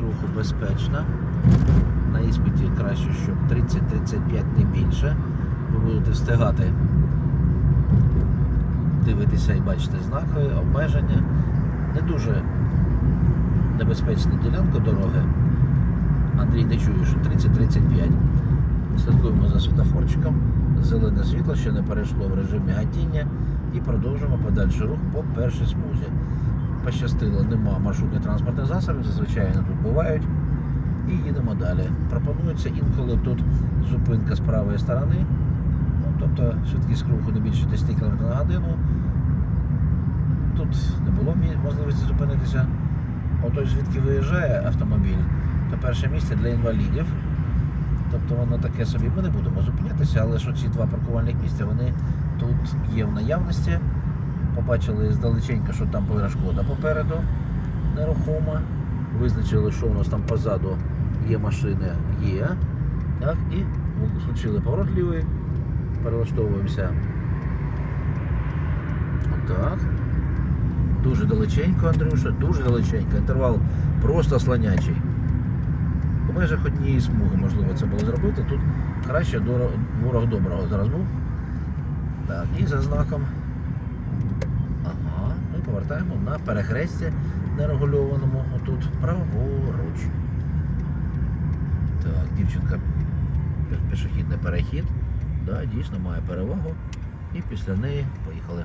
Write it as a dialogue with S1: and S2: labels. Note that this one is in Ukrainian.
S1: руху безпечна. На іспиті краще, щоб 30-35 не більше. Ви будете встигати дивитися і бачити знаки, обмеження. Не дуже небезпечна ділянка дороги. Андрій не чує, що 30-35. Слідкуємо за світофорчиком. Зелене світло ще не перейшло в режим мігатіння і продовжуємо подальший рух по першій смузі. Пощастило, нема маршрутних транспортних засобів, зазвичай вони тут бувають. І їдемо далі. Пропонується інколи тут зупинка з правої сторони. Ну, тобто швидкість руху не більше 10 км на годину. Тут не було можливості зупинитися. Ото звідки виїжджає автомобіль, то перше місце для інвалідів. Тобто воно таке собі. Ми не будемо зупинятися, але що ці два паркувальних місця вони тут є в наявності. Побачили здалеченько, що там перешкода попереду нерухома. Визначили, що у нас там позаду є машини, є. Так, і включили поворот лівий, перелаштовуємося. Отак. Дуже далеченько, Андрюша, дуже далеченько. Інтервал просто слонячий. У межах однієї смуги можливо це було зробити. Тут краще ворог доброго зараз був. Так, і за знаком. Ага, ми повертаємо на перехрестя нерегульованому. Отут праворуч. Так, дівчинка пішохідний перехід. Да, дійсно має перевагу. І після неї поїхали.